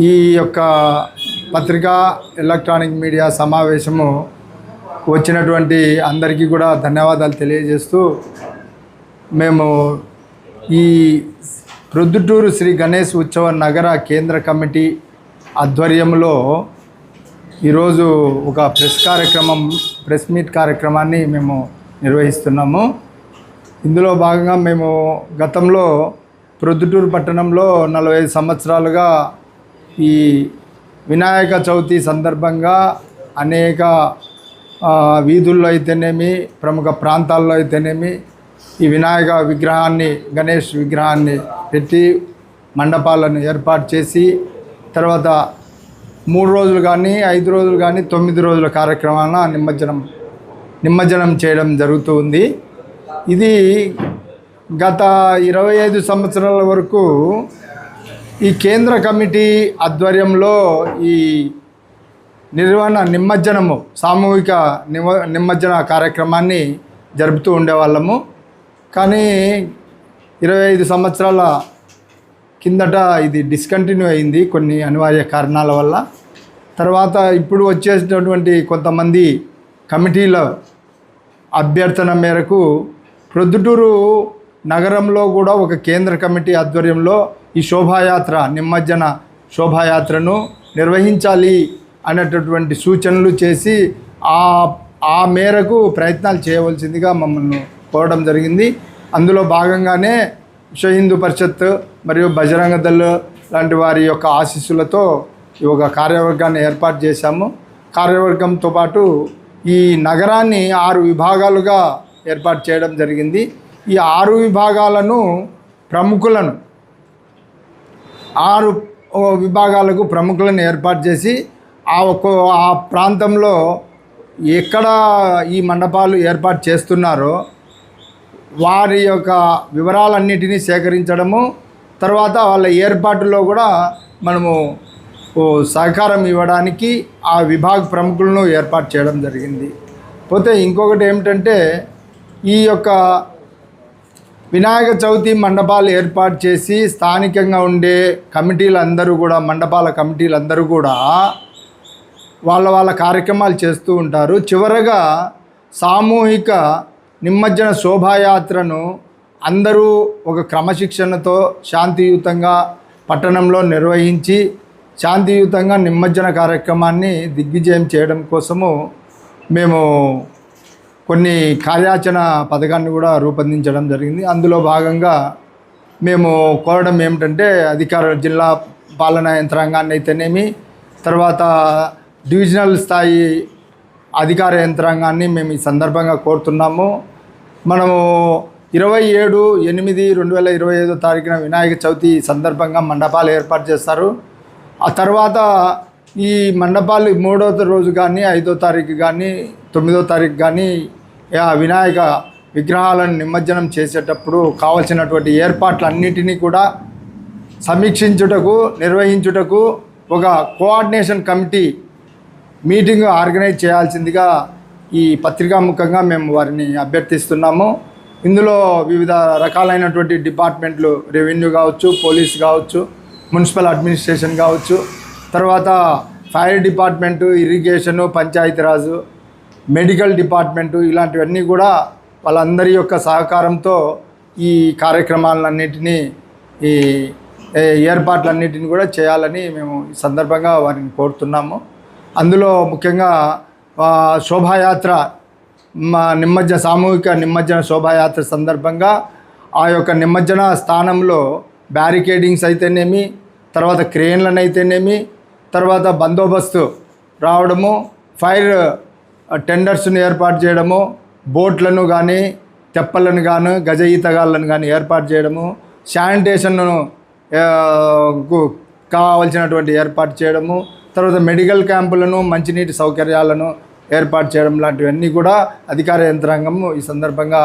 ఈ యొక్క పత్రికా ఎలక్ట్రానిక్ మీడియా సమావేశము వచ్చినటువంటి అందరికీ కూడా ధన్యవాదాలు తెలియజేస్తూ మేము ఈ ప్రొద్దుటూరు శ్రీ గణేష్ ఉత్సవ నగర కేంద్ర కమిటీ ఆధ్వర్యంలో ఈరోజు ఒక ప్రెస్ కార్యక్రమం ప్రెస్ మీట్ కార్యక్రమాన్ని మేము నిర్వహిస్తున్నాము. ఇందులో భాగంగా మేము గతంలో ప్రొద్దుటూరు పట్టణంలో నలభై ఐదు సంవత్సరాలుగా ఈ వినాయక చవితి సందర్భంగా అనేక వీధుల్లో అయితేనేమి ప్రముఖ ప్రాంతాల్లో అయితేనేమి ఈ వినాయక విగ్రహాన్ని గణేష్ విగ్రహాన్ని పెట్టి మండపాలను ఏర్పాటు చేసి తర్వాత మూడు రోజులు కానీ ఐదు రోజులు కానీ తొమ్మిది రోజుల కార్యక్రమాలను నిమజ్జనం నిమజ్జనం చేయడం జరుగుతూ ఉంది. ఇది గత ఇరవై ఐదు సంవత్సరాల వరకు ఈ కేంద్ర కమిటీ ఆధ్వర్యంలో ఈ నిర్వహణ నిమజ్జనము సామూహిక నిమ నిమజ్జన కార్యక్రమాన్ని జరుపుతూ ఉండేవాళ్ళము. కానీ ఇరవై ఐదు సంవత్సరాల కిందట ఇది డిస్కంటిన్యూ అయింది కొన్ని అనివార్య కారణాల వల్ల. తర్వాత ఇప్పుడు వచ్చేసినటువంటి కొంతమంది కమిటీల అభ్యర్థన మేరకు ప్రొద్దుటూరు నగరంలో కూడా ఒక కేంద్ర కమిటీ ఆధ్వర్యంలో ఈ శోభాయాత్ర నిమజ్జన శోభాయాత్రను నిర్వహించాలి అనేటటువంటి సూచనలు చేసి ఆ ఆ మేరకు ప్రయత్నాలు చేయవలసిందిగా మమ్మల్ని కోరడం జరిగింది. అందులో భాగంగానే విశ్వ హిందూ పరిషత్ మరియు బజరంగ దళ్ లాంటి వారి యొక్క ఆశీస్సులతో ఈ ఒక కార్యవర్గాన్ని ఏర్పాటు చేశాము. కార్యవర్గంతో పాటు ఈ నగరాన్ని ఆరు విభాగాలుగా ఏర్పాటు చేయడం జరిగింది. ఈ ఆరు విభాగాలను ప్రముఖులను ఆరు విభాగాలకు ప్రముఖులను ఏర్పాటు చేసి ఆ ఒక్క ఆ ప్రాంతంలో ఎక్కడ ఈ మండపాలు ఏర్పాటు చేస్తున్నారో వారి యొక్క వివరాలన్నిటినీ సేకరించడము తర్వాత వాళ్ళ ఏర్పాటులో కూడా మనము సహకారం ఇవ్వడానికి ఆ విభాగ ప్రముఖులను ఏర్పాటు చేయడం జరిగింది. పోతే ఇంకొకటి ఏమిటంటే ఈ యొక్క వినాయక చవితి మండపాలు ఏర్పాటు చేసి స్థానికంగా ఉండే కమిటీలందరూ కూడా మండపాల కమిటీలందరూ కూడా వాళ్ళ వాళ్ళ కార్యక్రమాలు చేస్తూ ఉంటారు. చివరగా సామూహిక నిమజ్జన శోభాయాత్రను అందరూ ఒక క్రమశిక్షణతో శాంతియుతంగా పట్టణంలో నిర్వహించి శాంతియుతంగా నిమజ్జన కార్యక్రమాన్ని దిగ్విజయం చేయడం కోసము మేము కొన్ని కార్యాచరణ పథకాన్ని కూడా రూపొందించడం జరిగింది. అందులో భాగంగా మేము కోరడం ఏమిటంటే అధికార జిల్లా పాలనా యంత్రాంగాన్ని అయితేనేమి తర్వాత డివిజనల్ స్థాయి అధికార యంత్రాంగాన్ని మేము ఈ సందర్భంగా కోరుతున్నాము. మనము ఇరవై ఏడు ఎనిమిది రెండు వేల ఇరవై ఐదో తారీఖున వినాయక చవితి సందర్భంగా మండపాలు ఏర్పాటు చేస్తారు. ఆ తర్వాత ఈ మండపాలు మూడో రోజు కానీ ఐదో తారీఖు కానీ తొమ్మిదో తారీఖు కానీ ఆ వినాయక విగ్రహాలను నిమజ్జనం చేసేటప్పుడు కావలసినటువంటి ఏర్పాట్లన్నిటినీ కూడా సమీక్షించుటకు నిర్వహించుటకు ఒక కోఆర్డినేషన్ కమిటీ మీటింగ్ ఆర్గనైజ్ చేయాల్సిందిగా ఈ పత్రికాముఖంగా మేము వారిని అభ్యర్థిస్తున్నాము. ఇందులో వివిధ రకాలైనటువంటి డిపార్ట్మెంట్లు రెవెన్యూ కావచ్చు పోలీస్ కావచ్చు మున్సిపల్ అడ్మినిస్ట్రేషన్ కావచ్చు తర్వాత fire department irrigation Panchayati Raj medical department ఇలాంటివన్నీ కూడా వాళ్ళందరి యొక్క సహకారంతో ఈ కార్యక్రమాలన్నింటినీ ఈ ఏ కూడా చేయాలని మేము ఈ సందర్భంగా వారిని కోరుతున్నాము. అందులో ముఖ్యంగా శోభాయాత్ర మా నిమజ్జన సామూహిక నిమజ్జన శోభాయాత్ర సందర్భంగా ఆ యొక్క నిమజ్జన స్థానంలో బ్యారికేడింగ్స్ అయితేనేమి తర్వాత క్రేన్లను అయితేనేమి తర్వాత బందోబస్తు రావడము ఫైర్ టెండర్స్ను ఏర్పాటు చేయడము బోట్లను కానీ తెప్పలను కానీ గజ ఈతగాళ్ళను కానీ ఏర్పాటు చేయడము శానిటేషన్ను కు కావాల్సినటువంటి ఏర్పాటు చేయడము తర్వాత మెడికల్ క్యాంపులను మంచినీటి సౌకర్యాలను ఏర్పాటు చేయడం లాంటివన్నీ కూడా అధికార యంత్రాంగం ఈ సందర్భంగా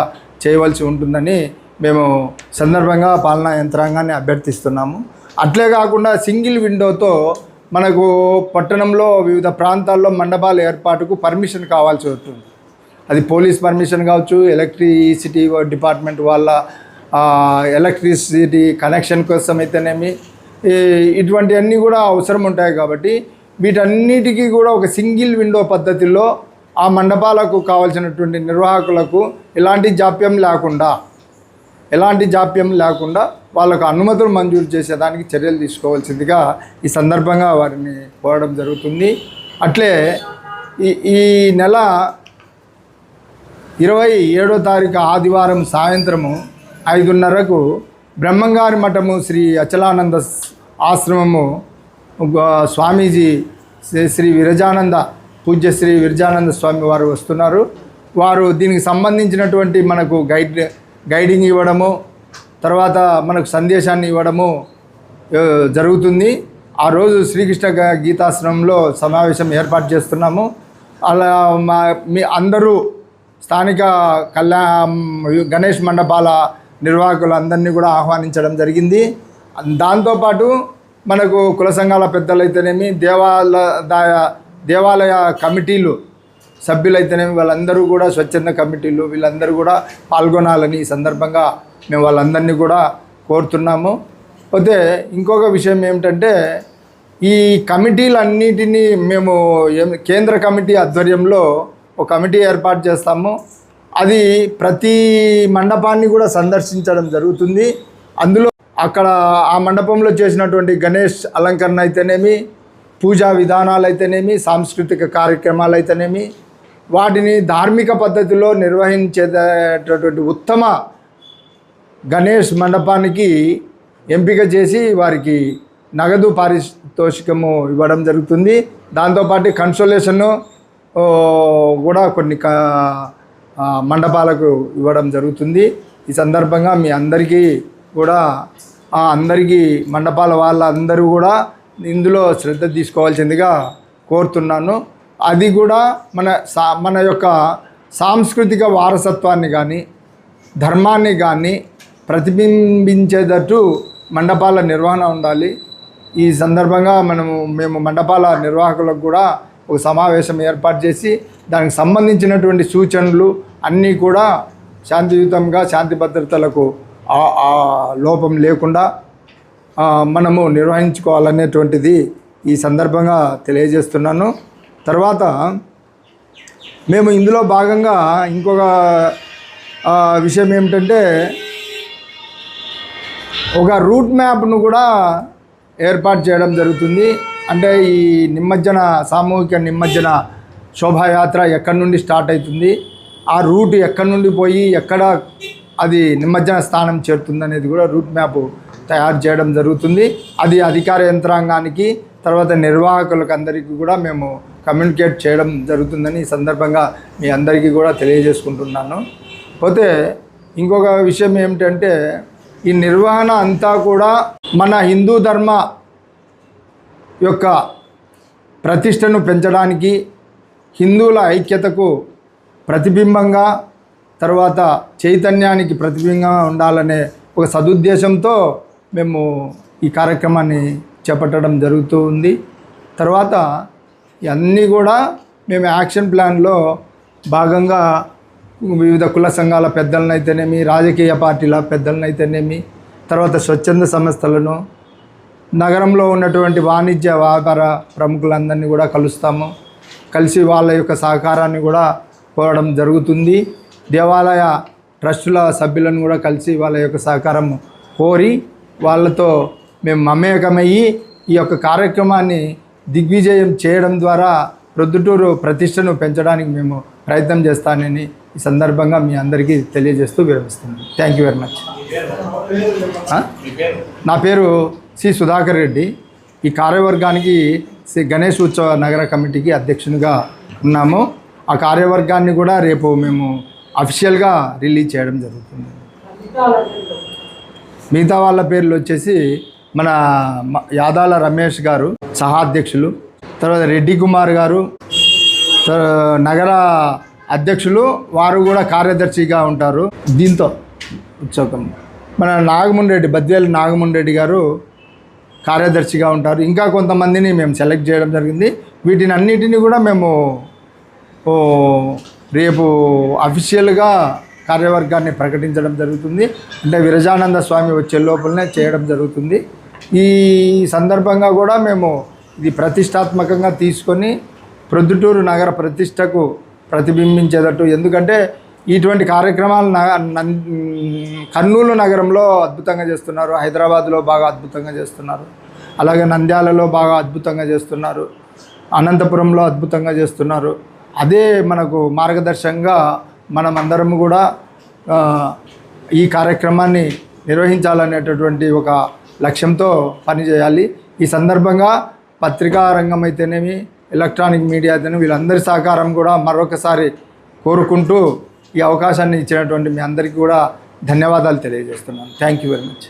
చేయవలసి ఉంటుందని మేము సందర్భంగా పాలనా యంత్రాంగాన్ని అభ్యర్థిస్తున్నాము. అట్లే కాకుండా సింగిల్ విండోతో మనకు పట్టణంలో వివిధ ప్రాంతాల్లో మండపాల ఏర్పాటుకు పర్మిషన్ కావాల్సి వస్తుంది. అది పోలీస్ పర్మిషన్ కావచ్చు ఎలక్ట్రిసిటీ డిపార్ట్మెంట్ వాళ్ళ ఎలక్ట్రిసిటీ కనెక్షన్ కోసం అయితేనేమి ఇటువంటివన్నీ కూడా అవసరం ఉంటాయి కాబట్టి వీటన్నిటికీ కూడా ఒక సింగిల్ విండో పద్ధతిలో ఆ మండపాలకు కావాల్సినటువంటి నిర్వాహకులకు ఎలాంటి జాప్యం లేకుండా ఎలాంటి జాప్యం లేకుండా వాళ్ళకు అనుమతులు మంజూరు చేసేదానికి చర్యలు తీసుకోవాల్సిందిగా ఈ సందర్భంగా వారిని కోరడం జరుగుతుంది. అట్లే ఈ ఈ నెల ఇరవై ఏడో తారీఖు ఆదివారం సాయంత్రము ఐదున్నరకు బ్రహ్మంగారి మఠము శ్రీ అచలానంద ఆశ్రమము స్వామీజీ శ్రీ శ్రీ విరజానంద పూజ్య శ్రీ విరజానంద స్వామి వారు వస్తున్నారు. వారు దీనికి సంబంధించినటువంటి మనకు గైడ్ గైడింగ్ ఇవ్వడము తర్వాత మనకు సందేశాన్ని ఇవ్వడము జరుగుతుంది. ఆ రోజు శ్రీకృష్ణ గీతాశ్రమంలో సమావేశం ఏర్పాటు చేస్తున్నాము. అలా మా మీ అందరూ స్థానిక కళ్యా గణేష్ మండపాల నిర్వాహకులందరినీ కూడా ఆహ్వానించడం జరిగింది. దాంతోపాటు మనకు కుల సంఘాల పెద్దలైతేనేమి దేవాలయ దేవాలయ కమిటీలు సభ్యులైతేనేమి వాళ్ళందరూ కూడా స్వచ్ఛంద కమిటీలు వీళ్ళందరూ కూడా పాల్గొనాలని ఈ సందర్భంగా మేము వాళ్ళందరినీ కూడా కోరుతున్నాము. పోతే ఇంకొక విషయం ఏమిటంటే ఈ కమిటీలన్నిటినీ మేము కేంద్ర కమిటీ ఆధ్వర్యంలో ఒక కమిటీ ఏర్పాటు చేస్తాము. అది ప్రతి మండపాన్ని కూడా సందర్శించడం జరుగుతుంది. అందులో అక్కడ ఆ మండపంలో చేసినటువంటి గణేష్ అలంకరణ అయితేనేమి పూజా విధానాలు అయితేనేమి సాంస్కృతిక కార్యక్రమాలు అయితేనేమి వాటిని ధార్మిక పద్ధతిలో నిర్వహించేటటువంటి ఉత్తమ గణేష్ మండపానికి ఎంపిక చేసి వారికి నగదు పారితోషికము ఇవ్వడం జరుగుతుంది. దాంతోపాటు కన్సోలేషను కూడా కొన్ని క మండపాలకు ఇవ్వడం జరుగుతుంది. ఈ సందర్భంగా మీ అందరికీ కూడా ఆ అందరికీ మండపాల వాళ్ళందరూ కూడా ఇందులో శ్రద్ధ తీసుకోవాల్సిందిగా కోరుతున్నాను. అది కూడా మన సా మన యొక్క సాంస్కృతిక వారసత్వాన్ని కానీ ధర్మాన్ని కానీ ప్రతిబింబించేటట్టు మండపాల నిర్వహణ ఉండాలి. ఈ సందర్భంగా మనము మేము మండపాల నిర్వాహకులకు కూడా ఒక సమావేశం ఏర్పాటు చేసి దానికి సంబంధించినటువంటి సూచనలు అన్నీ కూడా శాంతియుతంగా శాంతి భద్రతలకు లోపం లేకుండా మనము నిర్వహించుకోవాలనేటువంటిది ఈ సందర్భంగా తెలియజేస్తున్నాను. తర్వాత మేము ఇందులో భాగంగా ఇంకొక విషయం ఏమిటంటే ఒక రూట్ మ్యాప్ను కూడా ఏర్పాటు చేయడం జరుగుతుంది. అంటే ఈ నిమజ్జన సామూహిక నిమజ్జన శోభాయాత్ర ఎక్కడి నుండి స్టార్ట్ అవుతుంది? ఆ రూట్ ఎక్కడి నుండి పోయి ఎక్కడ అది నిమజ్జన స్థానం చేరుతుంది అనేది కూడా రూట్ మ్యాప్ తయారు చేయడం జరుగుతుంది. అది అధికార యంత్రాంగానికి తర్వాత నిర్వాహకులకు అందరికీ కూడా మేము కమ్యూనికేట్ చేయడం జరుగుతుందని ఈ సందర్భంగా మీ అందరికీ కూడా తెలియజేసుకుంటున్నాను. పోతే ఇంకొక విషయం ఏమిటంటే ఈ నిర్వహణ అంతా కూడా మన హిందూ ధర్మ యొక్క ప్రతిష్టను పెంచడానికి హిందువుల ఐక్యతకు ప్రతిబింబంగా తర్వాత చైతన్యానికి ప్రతిబింబంగా ఉండాలనే ఒక సదుద్దేశంతో మేము ఈ కార్యక్రమాన్ని చేపట్టడం జరుగుతూ ఉంది. తర్వాత ఇవన్నీ కూడా మేము యాక్షన్ ప్లాన్లో భాగంగా వివిధ కుల సంఘాల పెద్దలనైతేనేమి రాజకీయ పార్టీల పెద్దలనైతేనేమి తర్వాత స్వచ్ఛంద సంస్థలను నగరంలో ఉన్నటువంటి వాణిజ్య వ్యాపార ప్రముఖులందరినీ కూడా కలుస్తాము. కలిసి వాళ్ళ యొక్క సహకారాన్ని కూడా కోరడం జరుగుతుంది. దేవాలయ ట్రస్టుల సభ్యులను కూడా కలిసి వాళ్ళ యొక్క సహకారం కోరి వాళ్ళతో మేము మమేకమయ్యి ఈ యొక్క కార్యక్రమాన్ని దిగ్విజయం చేయడం ద్వారా ప్రొద్దుటూరు ప్రతిష్టను పెంచడానికి మేము ప్రయత్నం చేస్తానని ఈ సందర్భంగా మీ అందరికీ తెలియజేస్తూ విరమిస్తున్నాను. థ్యాంక్ యూ వెరీ మచ్ నా పేరు సి సుధాకర్ రెడ్డి. ఈ కార్యవర్గానికి శ్రీ గణేష్ ఉత్సవ నగర కమిటీకి అధ్యక్షునిగా ఉన్నాము. ఆ కార్యవర్గాన్ని కూడా రేపు మేము అఫీషియల్గా రిలీజ్ చేయడం జరుగుతుంది. మిగతా వాళ్ళ పేర్లు వచ్చేసి మన యాదాల రమేష్ గారు సహాధ్యక్షులు తర్వాత రెడ్డి కుమార్ గారు త- నగర అధ్యక్షులు వారు కూడా కార్యదర్శిగా ఉంటారు. దీంతో ఉత్సవం. మన నాగమున్ రెడ్డి బద్వేలు నాగమున్ రెడ్డి గారు కార్యదర్శిగా ఉంటారు. ఇంకా కొంతమందిని మేము సెలెక్ట్ చేయడం జరిగింది. వీటిని అన్నిటిని కూడా మేము రేపు అఫీషియల్గా కార్యవర్గాన్ని ప్రకటించడం జరుగుతుంది. అంటే విరజానంద స్వామి వచ్చే లోపలనే చేయడం జరుగుతుంది. ఈ సందర్భంగా కూడా మేము ఇది ప్రతిష్టాత్మకంగా తీసుకొని ప్రొద్దుటూరు నగర ప్రతిష్టకు ప్రతిబింబించేటట్టు. ఎందుకంటే ఇటువంటి కార్యక్రమాలు న- కర్నూలు నగరంలో అద్భుతంగా చేస్తున్నారు. హైదరాబాద్లో బాగా అద్భుతంగా చేస్తున్నారు. అలాగే నంద్యాలలో బాగా అద్భుతంగా చేస్తున్నారు. అనంతపురంలో అద్భుతంగా చేస్తున్నారు. అదే మనకు మార్గదర్శకంగా మనం అందరం కూడా ఈ కార్యక్రమాన్ని నిర్వహించాలనేటటువంటి ఒక లక్ష్యంతో పనిచేయాలి. ఈ సందర్భంగా పత్రికా రంగం అయితేనేమి ఎలక్ట్రానిక్ మీడియా అయితేనేమి వీళ్ళందరి సహకారం కూడా మరొకసారి కోరుకుంటూ ఈ అవకాశాన్ని ఇచ్చినటువంటి మీ అందరికీ కూడా ధన్యవాదాలు తెలియజేస్తున్నాను. Thank you very much